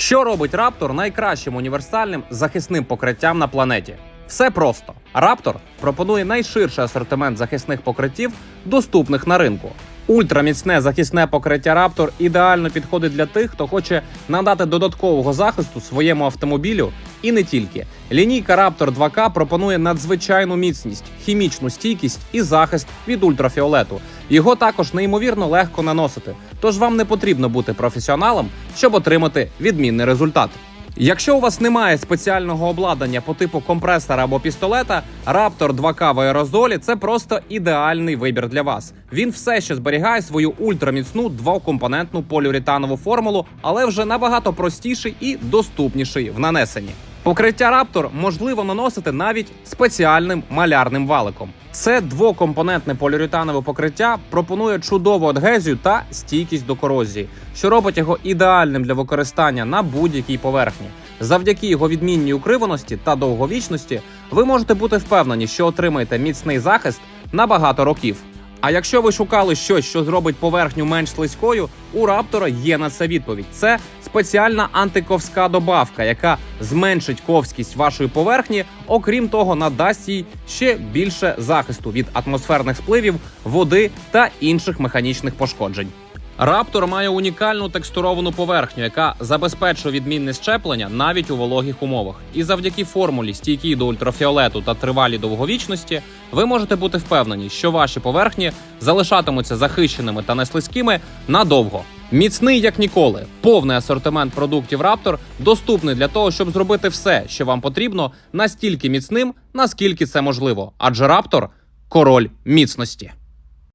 Що робить Раптор найкращим універсальним захисним покриттям на планеті? Все просто. Раптор пропонує найширший асортимент захисних покриттів, доступних на ринку. Ультраміцне захисне покриття Раптор ідеально підходить для тих, хто хоче надати додаткового захисту своєму автомобілю і не тільки. Лінійка Raptor 2K пропонує надзвичайну міцність, хімічну стійкість і захист від ультрафіолету. Його також неймовірно легко наносити, тож вам не потрібно бути професіоналом, щоб отримати відмінний результат. Якщо у вас немає спеціального обладнання по типу компресора або пістолета, Raptor 2K в аерозолі це просто ідеальний вибір для вас. Він все ще зберігає свою ультраміцну двокомпонентну поліуретанову формулу, але вже набагато простіший і доступніший в нанесенні. Покриття Raptor можливо наносити навіть спеціальним малярним валиком. Це двокомпонентне поліуретанове покриття пропонує чудову адгезію та стійкість до корозії, що робить його ідеальним для використання на будь-якій поверхні. Завдяки його відмінній укриваності та довговічності ви можете бути впевнені, що отримаєте міцний захист на багато років. А якщо ви шукали щось, що зробить поверхню менш слизькою, у раптора є на це відповідь. Це спеціальна антиковська добавка, яка зменшить ковськість вашої поверхні, окрім того, надасть їй ще більше захисту від атмосферних спливів, води та інших механічних пошкоджень. Раптор має унікальну текстуровану поверхню, яка забезпечує відмінне щеплення навіть у вологих умовах. І завдяки формулі стійкій до ультрафіолету та тривалій довговічності, ви можете бути впевнені, що ваші поверхні залишатимуться захищеними та неслизькими надовго. Міцний як ніколи, повний асортимент продуктів Раптор доступний для того, щоб зробити все, що вам потрібно, настільки міцним, наскільки це можливо. Адже Раптор король міцності.